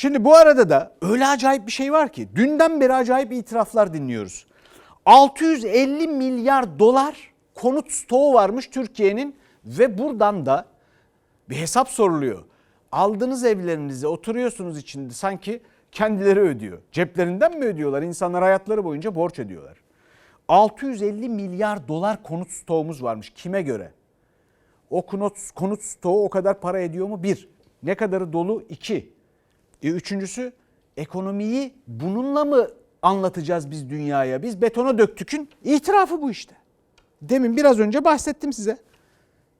Şimdi bu arada da öyle acayip bir şey var ki dünden beri acayip itiraflar dinliyoruz. 650 milyar dolar konut stoğu varmış Türkiye'nin ve buradan da bir hesap soruluyor. Aldığınız evlerinize oturuyorsunuz içinde sanki kendileri ödüyor. Ceplerinden mi ödüyorlar? İnsanlar hayatları boyunca borç ödüyorlar. 650 milyar dolar konut stoğumuz varmış. Kime göre? O konut, konut stoğu o kadar para ediyor mu? Bir. Ne kadarı dolu? İki. E, üçüncüsü ekonomiyi bununla mı anlatacağız biz dünyaya? Biz betona döktükün itirafı bu işte. Demin biraz önce bahsettim size.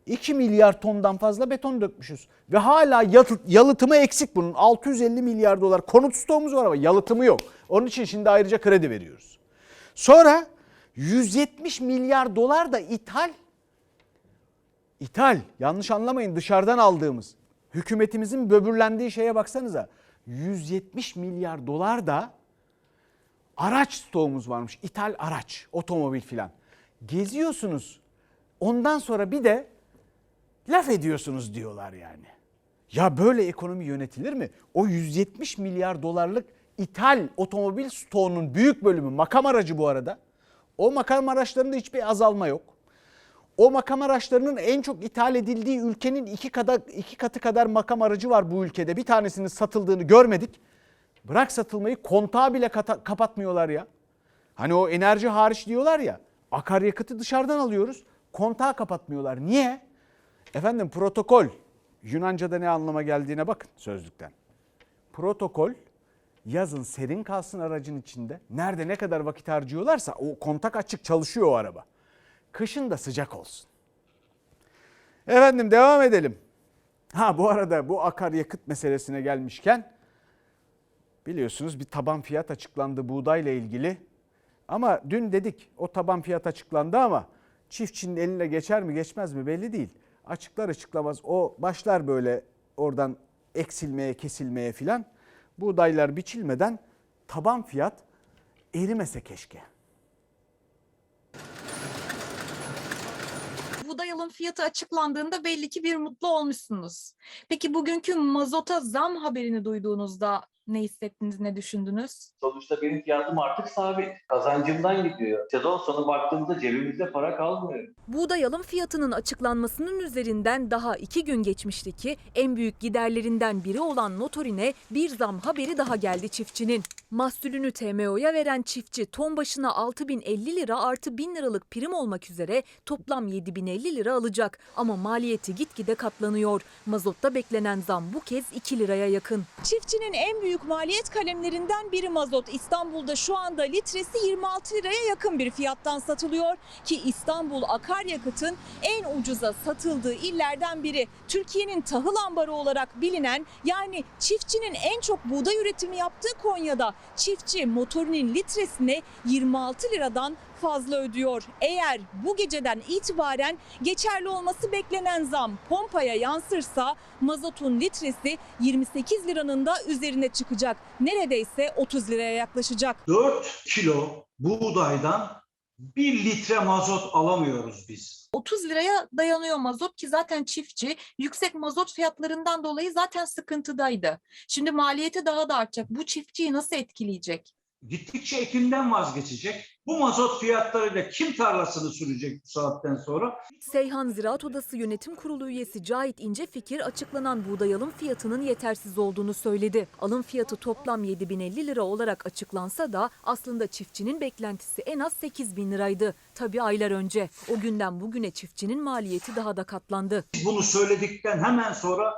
2 milyar tondan fazla beton dökmüşüz. Ve hala yalıtımı eksik bunun. 650 milyar dolar konut stoğumuz var ama yalıtımı yok. Onun için şimdi ayrıca kredi veriyoruz. Sonra 170 milyar dolar da ithal. İthal. Yanlış anlamayın dışarıdan aldığımız. Hükümetimizin böbürlendiği şeye baksanıza. 170 milyar dolar da araç stoğumuz varmış. İthal araç, otomobil filan. Geziyorsunuz. Ondan sonra bir de laf ediyorsunuz diyorlar yani. Ya böyle ekonomi yönetilir mi? O 170 milyar dolarlık ithal otomobil stoğunun büyük bölümü makam aracı bu arada. O makam araçlarında hiçbir azalma yok. O makam araçlarının en çok ithal edildiği ülkenin iki, kadar, iki katı kadar makam aracı var bu ülkede. Bir tanesinin satıldığını görmedik. Bırak satılmayı kontağı bile kata- kapatmıyorlar ya. Hani o enerji hariç diyorlar ya. Akaryakıtı dışarıdan alıyoruz. Kontağı kapatmıyorlar. Niye? Efendim protokol. Yunanca'da ne anlama geldiğine bakın sözlükten. Protokol yazın serin kalsın aracın içinde. Nerede ne kadar vakit harcıyorlarsa o kontak açık çalışıyor o araba. Kışın da sıcak olsun. Efendim devam edelim. Ha bu arada bu akaryakıt meselesine gelmişken biliyorsunuz bir taban fiyat açıklandı buğdayla ilgili. Ama dün dedik o taban fiyat açıklandı ama çiftçinin eline geçer mi geçmez mi belli değil. Açıklar açıklamaz o başlar böyle oradan eksilmeye kesilmeye filan. Buğdaylar biçilmeden taban fiyat erimese keşke. Alım fiyatı açıklandığında belli ki bir mutlu olmuşsunuz. Peki bugünkü mazota zam haberini duyduğunuzda ne hissettiniz, ne düşündünüz? Sonuçta benim fiyatım artık sabit. Kazancımdan gidiyor. Sezon sonu baktığımızda cebimizde para kalmıyor. Buğday alım fiyatının açıklanmasının üzerinden daha iki gün geçmişti ki en büyük giderlerinden biri olan Notorin'e bir zam haberi daha geldi çiftçinin. Mahsulünü TMO'ya veren çiftçi ton başına 6050 lira artı 1000 liralık prim olmak üzere toplam 7050 lira alacak. Ama maliyeti gitgide katlanıyor. Mazotta beklenen zam bu kez 2 liraya yakın. Çiftçinin en büyük maliyet kalemlerinden biri mazot. İstanbul'da şu anda litresi 26 liraya yakın bir fiyattan satılıyor ki İstanbul akaryakıtın en ucuza satıldığı illerden biri. Türkiye'nin tahıl ambarı olarak bilinen yani çiftçinin en çok buğday üretimi yaptığı Konya'da çiftçi motorinin litresine 26 liradan fazla ödüyor. Eğer bu geceden itibaren geçerli olması beklenen zam pompaya yansırsa mazotun litresi 28 liranın da üzerine çıkacak. Neredeyse 30 liraya yaklaşacak. 4 kilo buğdaydan 1 litre mazot alamıyoruz biz. 30 liraya dayanıyor mazot ki zaten çiftçi yüksek mazot fiyatlarından dolayı zaten sıkıntıdaydı. Şimdi maliyeti daha da artacak. Bu çiftçiyi nasıl etkileyecek? Gittikçe ekimden vazgeçecek. Bu mazot fiyatlarıyla kim tarlasını sürecek bu saatten sonra? Seyhan Ziraat Odası Yönetim Kurulu üyesi Cahit İncefikir açıklanan buğday alım fiyatının yetersiz olduğunu söyledi. Alım fiyatı toplam 7050 lira olarak açıklansa da aslında çiftçinin beklentisi en az 8000 liraydı. Tabii aylar önce. O günden bugüne çiftçinin maliyeti daha da katlandı. Bunu söyledikten hemen sonra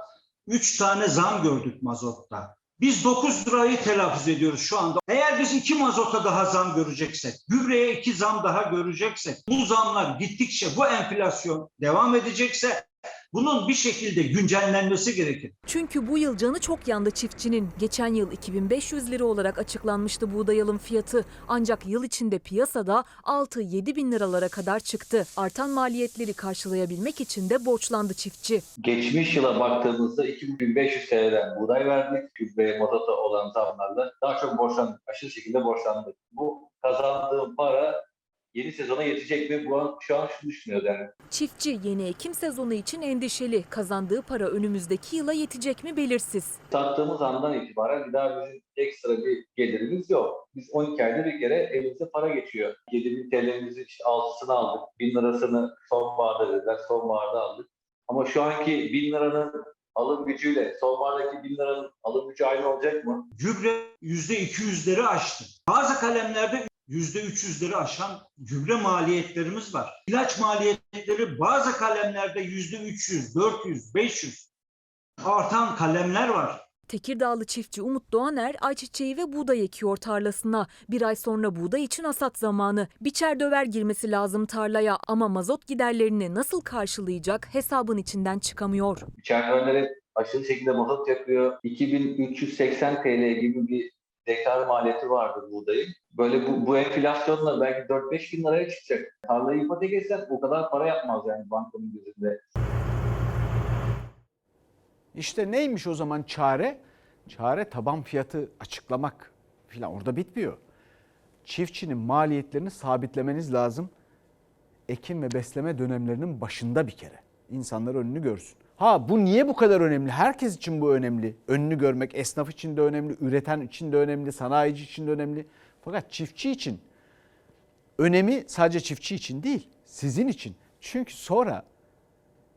3 tane zam gördük mazotta. Biz 9 lirayı telaffuz ediyoruz şu anda. Eğer biz iki mazota daha zam göreceksek, gübreye iki zam daha göreceksek, bu zamlar gittikçe bu enflasyon devam edecekse bunun bir şekilde güncellenmesi gerekir. Çünkü bu yıl canı çok yandı çiftçinin. Geçen yıl 2500 lira olarak açıklanmıştı buğday alım fiyatı. Ancak yıl içinde piyasada 6-7 bin liralara kadar çıktı. Artan maliyetleri karşılayabilmek için de borçlandı çiftçi. Geçmiş yıla baktığımızda 2500 TL'den buğday verdik. Gübreye, mazota olan zamlarla daha çok borçlandık. Aşırı şekilde borçlandık. Bu kazandığım para yeni sezona yetecek mi? Bu an, şu an şunu düşünüyoruz yani. Çiftçi yeni ekim sezonu için endişeli. Kazandığı para önümüzdeki yıla yetecek mi belirsiz. Sattığımız andan itibaren bir daha bizim ekstra bir gelirimiz yok. Biz 12 ayda bir kere elimize para geçiyor. 7 bin TL'mizin işte altısını aldık. 1000 lirasını sonbaharda dediler. Sonbaharda aldık. Ama şu anki 1000 liranın alım gücüyle sonbahardaki 1000 liranın alım gücü aynı olacak mı? Gübre %200'leri aştı. Bazı kalemlerde %300'leri aşan gübre maliyetlerimiz var. İlaç maliyetleri bazı kalemlerde %300, 400, 500 artan kalemler var. Tekirdağlı çiftçi Umut Doğaner ayçiçeği ve buğday ekiyor tarlasına. Bir ay sonra buğday için hasat zamanı. Biçer döver girmesi lazım tarlaya ama mazot giderlerini nasıl karşılayacak hesabın içinden çıkamıyor. İçerideleri aşırı şekilde mazot yapıyor. 2380 TL gibi bir dekar maliyeti vardı buğdayın. Böyle bu, bu enflasyonla belki 4-5 bin liraya çıkacak. Tarlayı ipotek etsen o kadar para yapmaz yani bankanın gözünde. İşte neymiş o zaman çare? Çare taban fiyatı açıklamak filan orada bitmiyor. Çiftçinin maliyetlerini sabitlemeniz lazım. Ekim ve besleme dönemlerinin başında bir kere. İnsanlar önünü görsün. Ha bu niye bu kadar önemli? Herkes için bu önemli. Önünü görmek esnaf için de önemli, üreten için de önemli, sanayici için de önemli. Fakat çiftçi için önemi sadece çiftçi için değil, sizin için. Çünkü sonra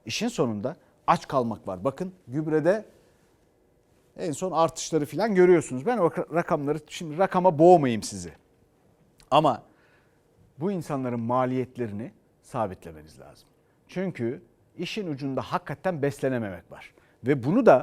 işin sonunda aç kalmak var. Bakın gübrede en son artışları falan görüyorsunuz. Ben o rakamları şimdi rakama boğmayayım sizi. Ama bu insanların maliyetlerini sabitlemeniz lazım. Çünkü işin ucunda hakikaten beslenememek var. Ve bunu da